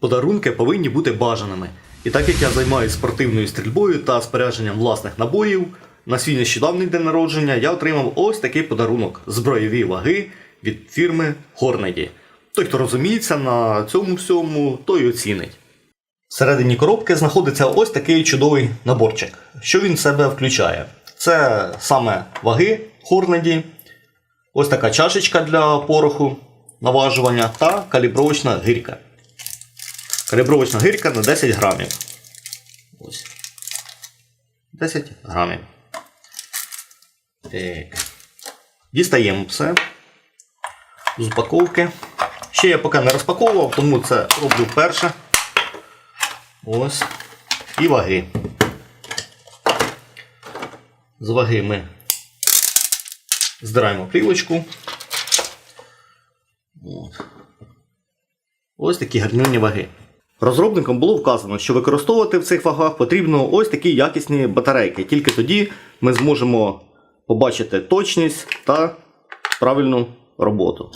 Подарунки повинні бути бажаними. І так як я займаюся спортивною стрільбою та спорядженням власних набоїв, на свій нещодавний день народження я отримав ось такий подарунок зброєві ваги від фірми Hornady. Той, хто розуміється на цьому всьому, той оцінить. Всередині коробки знаходиться ось такий чудовий наборчик. Що він в себе включає? Це саме ваги Hornady, ось така чашечка для пороху, наважування та калібровочна гирька. Калібровочна гирька на 10 грамів. Ось. 10 грамів. Так. Дістаємо все з упаковки. Ще я поки не розпаковував, тому це роблю вперше. Ось. І ваги. З ваги ми здираємо плівочку. Ось такі гарнюні ваги. Розробникам було вказано, що використовувати в цих вагах потрібно ось такі якісні батарейки. Тільки тоді ми зможемо побачити точність та правильну роботу.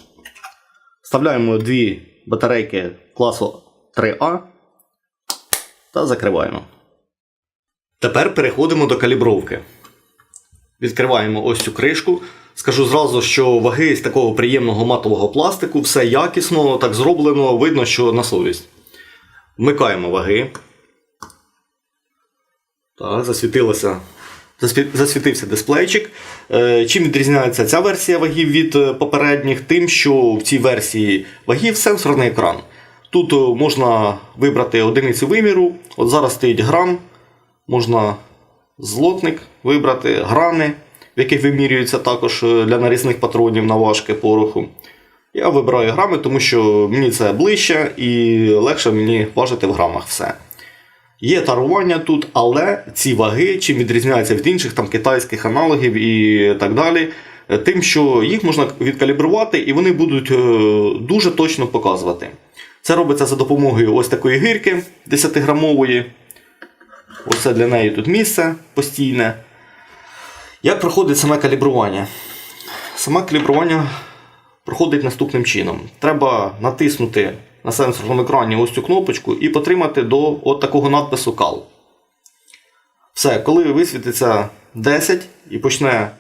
Вставляємо дві батарейки класу 3А та закриваємо. Тепер переходимо до калібровки. Відкриваємо ось цю кришку. Скажу зразу, що ваги з такого приємного матового пластику, все якісно, так зроблено, видно, що на совість. Вмикаємо ваги. Так, засвітилося. Засвітився дисплейчик. Е, Чим відрізняється ця версія вагів від е, попередніх? Тим, що в цій версії вагів сенсорний екран. Тут е, можна вибрати одиницю виміру. От зараз стоїть грам. Можна злотник вибрати, грани, в яких вимірюється також для нарізних патронів на важке пороху. Я вибираю грами, тому що мені це ближче і легше мені важити в грамах все. Є тарування тут, але ці ваги чим відрізняються від інших там, китайських аналогів і так далі, е, тим, що їх можна відкалібрувати і вони будуть е, дуже точно показувати. Це робиться за допомогою ось такої гирки 10-грамової. Оце для неї тут місце постійне. Як проходить саме калібрування? Саме калібрування проходить наступним чином. Треба натиснути на сенсорному екрані ось цю кнопочку і потримати до от такого надпису кал. Все, коли висвітиться 10 і почне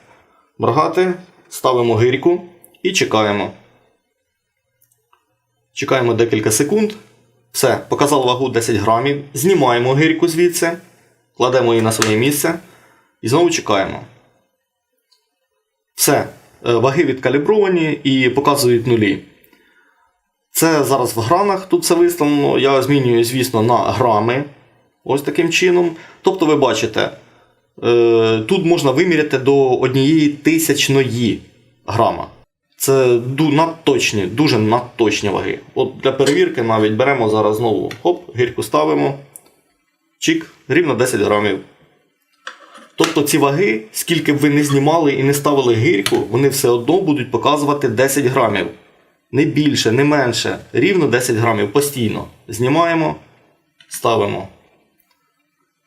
моргати, ставимо гирьку і чекаємо. Чекаємо декілька секунд. Все, показав вагу 10 грамів. Знімаємо гирьку звідси, кладемо її на своє місце і знову чекаємо. Все, ваги відкалібровані і показують нулі. Це зараз в гранах тут все виставлено. Я змінюю, звісно, на грами. Ось таким чином. Тобто, ви бачите, е, тут можна виміряти до однієї тисячної грама. Це надточні, дуже надточні ваги. От для перевірки навіть беремо зараз знову хоп, гірку ставимо. Чик, рівно 10 грамів. Тобто ці ваги, скільки б ви не знімали і не ставили гирьку, вони все одно будуть показувати 10 грамів. Не більше, не менше. Рівно 10 грамів постійно. Знімаємо, ставимо.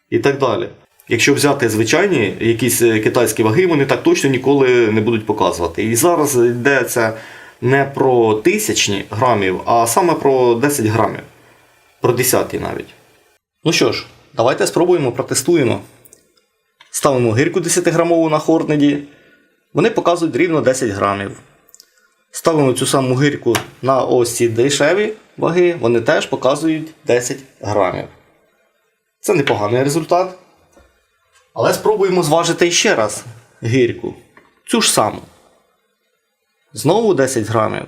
І так далі. Якщо взяти звичайні якісь е, китайські ваги, вони так точно ніколи не будуть показувати. І зараз йдеться не про тисячні грамів, а саме про 10 грамів. Про десятки навіть. Ну що ж, давайте спробуємо, протестуємо. Ставимо гирку 10-грамову на хорнеді. Вони показують рівно 10 грамів. Ставимо цю саму гирку на ось ці дешеві ваги, вони теж показують 10 грамів. Це непоганий результат. Але спробуємо зважити ще раз гирку. Цю ж саму. Знову 10 грамів.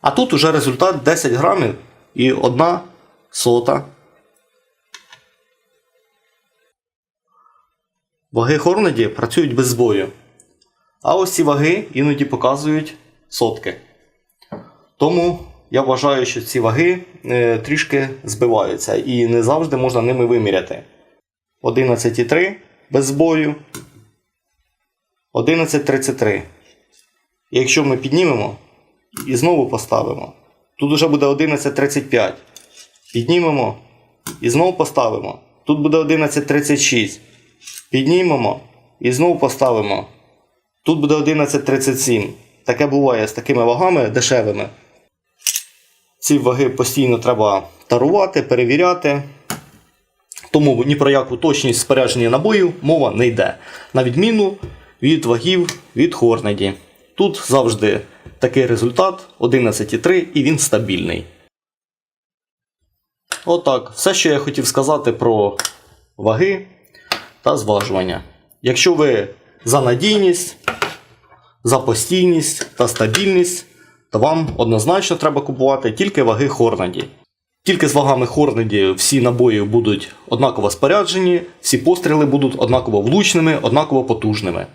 А тут уже результат 10 грамів і 1 сота. Ваги Хорнеді працюють без збою. А ось ці ваги іноді показують сотки. Тому я вважаю, що ці ваги е, трішки збиваються і не завжди можна ними виміряти. 11,3 без збою. 11,33. І Якщо ми піднімемо і знову поставимо, тут вже буде 11,35. Піднімемо і знову поставимо. Тут буде 11,36. Піднімемо і знову поставимо. Тут буде 11,37. Таке буває з такими вагами дешевими. Ці ваги постійно треба тарувати, перевіряти. Тому ні про яку точність спорядження набоїв мова не йде. На відміну від вагів від Хорнеді. Тут завжди такий результат 11,3 і він стабільний. Отак, все, що я хотів сказати про ваги та зважування. Якщо ви за надійність, за постійність та стабільність, то вам однозначно треба купувати тільки ваги Хорнаді. Тільки з вагами Хорнеді всі набої будуть однаково споряджені, всі постріли будуть однаково влучними, однаково потужними.